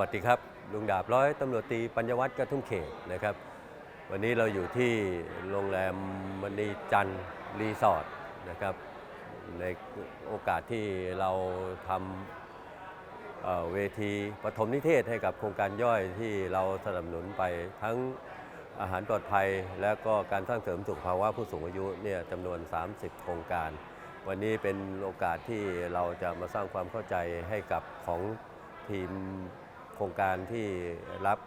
วัสดีครับ ลุงดาบร้อยตำรวจตรีปัญญวัฒน์กระทุ่มเขตนะครับ วันนี้เราอยู่ที่โรงแรมมณีจันทร์รีสอร์ทนะครับ ในโอกาสที่เราทำเเวทีปฐมนิเทศให้กับโครงการย่อยที่เราสนับสนุนไปทั้งอาหารปลอดภัย และก็การสร้างเสริมสุขภาวะผู้สูงอายุเนี่ยจำนวน 30 โครงการ วันนี้เป็นโอกาสที่เราจะมาสร้างความเข้าใจให้กับของทีม ครงการที่รับ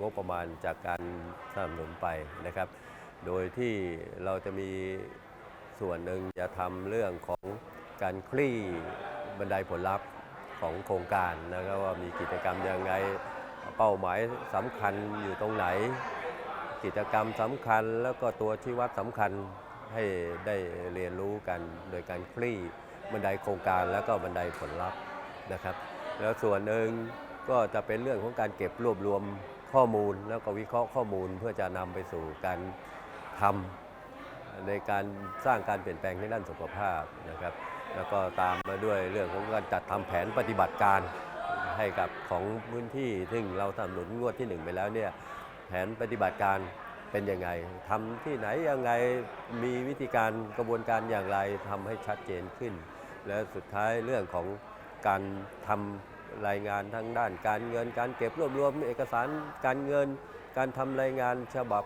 งบประมาณจากการสนับสนุนไปนะครับ โดยที่เราจะมีส่วนหนึ่งจะทำเรื่องของการคลี่บันไดผลลัพธ์ของโครงการนะครับว่ามีกิจกรรมยังไงเป้าหมายสำคัญอยู่ตรงไหน กิจกรรมสำคัญแล้วก็ตัวชี้วัดสำคัญให้ได้เรียนรู้กันโดยการคลี่บันไดโครงการแล้วก็บันไดผลลัพธ์นะครับ แล้วส่วนหนึ่ง ก็จะเป็นเรื่องของการเก็บรวบรวมข้อมูล แล้วก็วิเคราะห์ข้อมูลเพื่อจะนำไปสู่การทำในการสร้างการเปลี่ยนแปลงในด้านสุขภาพนะครับ แล้วก็ตามมาด้วยเรื่องของการจัดทำแผนปฏิบัติการให้กับของพื้นที่ซึ่งเราทำหนุนงวดที่หนึ่งไปแล้วเนี่ยแผนปฏิบัติการเป็นยังไงทำที่ไหนยังไงมีวิธีการกระบวนการอย่างไรทำให้ชัดเจนขึ้น และสุดท้ายเรื่องของการทำ รายงานทั้งด้านการเงิน การเก็บรวบรวมเอกสารการเงิน การทำรายงานฉบับ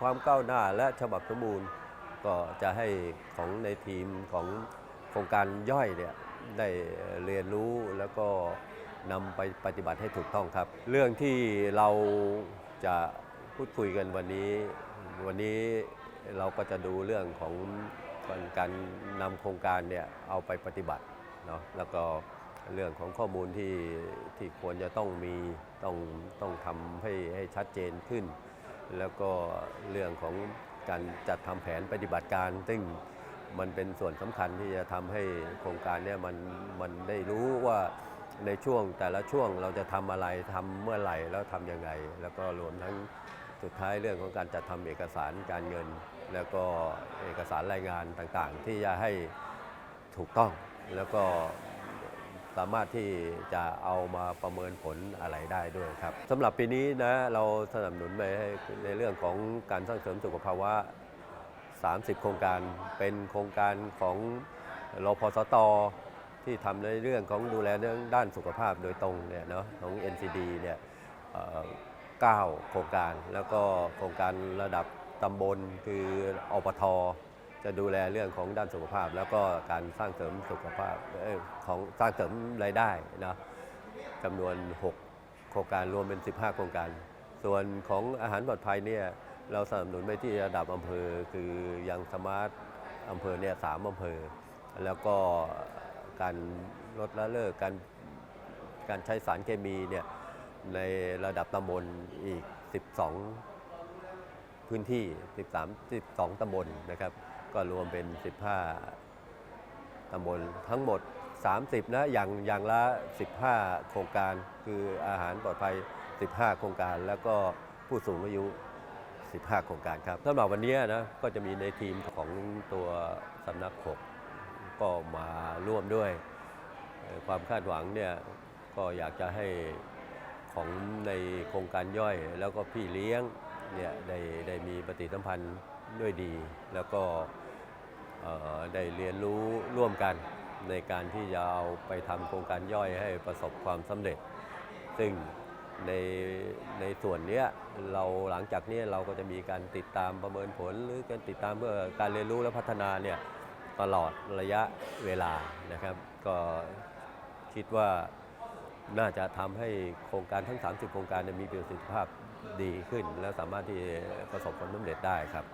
ความก้าวหน้าและฉบับสมบูรณ์ ก็จะให้ของในทีมของโครงการย่อยเนี่ยได้เรียนรู้แล้วก็นำไปปฏิบัติให้ถูกต้องครับ เรื่องที่เราจะพูดคุยกันวันนี้ วันนี้เราก็จะดูเรื่องของการนำโครงการเนี่ยเอาไปปฏิบัติเนาะแล้วก็ เรื่องของข้อมูลที่ที่ควรจะต้องมีต้องต้องทำให้ให้ชัดเจนขึ้น แล้วก็เรื่องของการจัดทำแผนปฏิบัติการ ซึ่งมันเป็นส่วนสำคัญที่จะทำให้โครงการเนี่ยมันมันได้รู้ว่าในช่วงแต่ละช่วงเราจะทำอะไรทำเมื่อไหร่แล้วทำยังไง แล้วก็รวมทั้งสุดท้ายเรื่องของการจัดทำเอกสารการเงิน แล้วก็เอกสารรายงานต่างๆ ที่จะให้ถูกต้องแล้วก็ สามารถที่จะเอามาประเมินผลอะไรได้ด้วยครับสำหรับปีนี้นะเราสนับสนุนไปในเรื่องของการสร้างเสริมสุขภาวะ 30 โครงการเป็นโครงการของรพสตที่ทำในเรื่องของดูแลเรื่องด้านสุขภาพโดยตรงเนี่ยเนาะของ NCD เนี่ยเอ่อ9โครงการ แล้วก็โครงการระดับตำบลคืออปท จะดูแลเรื่องของด้านสุขภาพ แล้วก็การสร้างเสริมสุขภาพของสร้างเสริมรายได้นะจำนวน 6 โครงการรวมเป็น 15 โครงการ ส่วนของอาหารปลอดภัยเนี่ยเราสนับสนุนไปที่ระดับอำเภอคือยังสมาร์ทอำเภอเนี่ยสามอำเภอ แล้วก็การลดละเลิกการการใช้สารเคมีเนี่ยในระดับตำบลอีก 12 พื้นที่ 13 12ตำบลนะครับ ก็รวมเป็น 15ตำบลทั้งหมด 30 นะ อย่างอย่างละ 15 โครงการ คืออาหารปลอดภัย 15 โครงการ แล้วก็ผู้สูงอายุ 15 โครงการครับสำหรับวันนี้นะก็จะมีในทีมของตัวสำนัก 6 ก็มาร่วมด้วย ความคาดหวังเนี่ยก็อยากจะให้ของในโครงการย่อย แล้วก็พี่เลี้ยงเนี่ยได้ได้มีปฏิสัมพันธ์ด้วยดี แล้วก็ ได้เรียนรู้ร่วมกันในการที่จะเอาไปทำโครงการย่อยให้ประสบความสำเร็จ ซึ่งในในส่วนเนี้ยเราหลังจากนี้เราก็จะมีการติดตามประเมินผล หรือการติดตามเพื่อการเรียนรู้และพัฒนาเนี่ยตลอดระยะเวลานะครับ ก็คิดว่าน่าจะทำให้โครงการทั้ง 30 โครงการมีประสิทธิภาพดีขึ้น และสามารถที่ประสบความสำเร็จได้ครับ